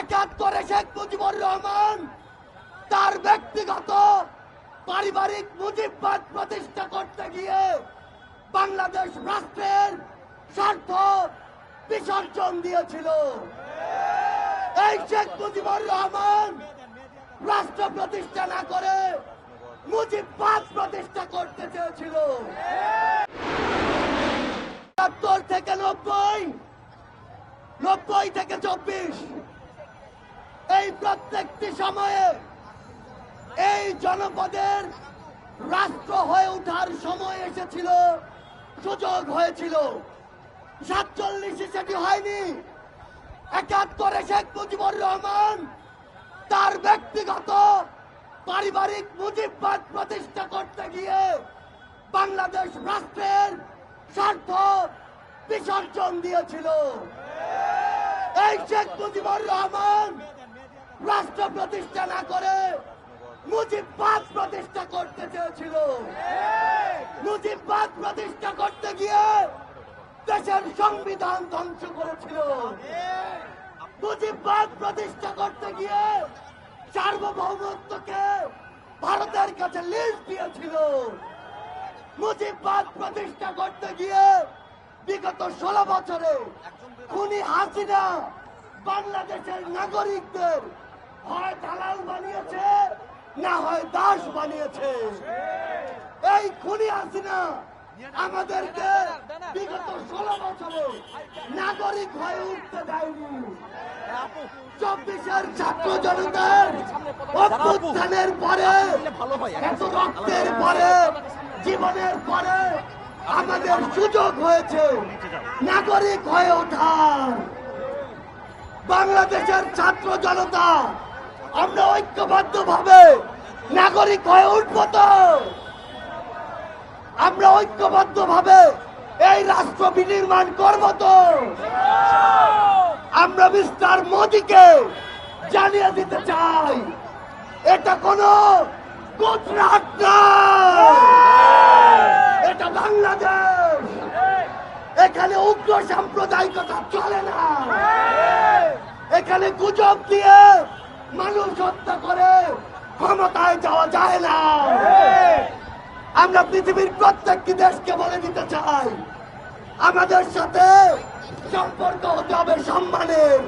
একাত্তরে শেখ মুজিবুর রহমান, তার ব্যক্তিগত পারিবারিক মুজিববাদ প্রতিষ্ঠা করতে গিয়ে বাংলাদেশ রাষ্ট্রের স্বার্থ বিসর্জন দিয়েছিল। এই শেখ মুজিবুর রহমান রাষ্ট্র প্রতিষ্ঠা না করে মুজিববাদ প্রতিষ্ঠা করতে চেয়েছিল। একাত্তর থেকে নব্বই নব্বই থেকে চব্বিশ। প্রত্যেকটি সময়ে এই জনপদের রাষ্ট্র হয়ে ওঠার সময় এসেছিল, সুযোগ হয়েছিল। সাতচল্লিশে সেটি হয়নি। একাত্তরে শেখ মুজিবুর রহমান তার ব্যক্তিগত পারিবারিক মুজিববাদ প্রতিষ্ঠা করতে গিয়ে বাংলাদেশ রাষ্ট্রের স্বার্থ বিসর্জন দিয়েছিল। এই শেখ মুজিবুর রহমান রাষ্ট্র প্রতিষ্ঠা না করে মুজিববাদ প্রতিষ্ঠা করতে চেয়েছিল। মুজিববাদ প্রতিষ্ঠা করতে গিয়ে দেশের সংবিধান ধ্বংস করেছিল। মুজিববাদ প্রতিষ্ঠা করতে গিয়ে সার্বভৌমত্বকে ভারতের কাছে লিস্ট দিয়েছিল। মুজিববাদ প্রতিষ্ঠা করতে গিয়ে বিগত ষোলো বছরে খুনি হাসিনা বাংলাদেশের নাগরিকদের হয় দালাল বানিয়েছে, না হয় দাস বানিয়েছে। এই খুনি হাসিনা আমাদেরকে বিগত ষোলো বছরে নাগরিক হয়ে উঠতে দেয়নি। চব্বিশের ছাত্র জনতার অভ্যুত্থানের পরে, এত রক্তের পরে, জীবনের পরে আমাদের সুযোগ হয়েছে নাগরিক হয়ে ওঠার। বাংলাদেশের ছাত্র জনতা আমরা ঐক্যবদ্ধ ভাবে নাগরিক হয়ে উঠব তো। আমরা ঐক্যবদ্ধ ভাবে এই রাষ্ট্র বিনির্মাণ করব তো। আমরা মিস্টার মোদীকে জানিয়ে দিতে চাই, এটা কোনো গুজরাট নয়। এটা বাংলাদেশ। এখানে উগ্র সাম্প্রদায়িকতা চলে না। এখানে গুজব দিয়ে যাওয়া না। আমরা পৃথিবীর প্রত্যেকটি দেশকে বলে দিতে চাই আমাদের সাথে সম্পর্ক হতে হবে সম্মানের।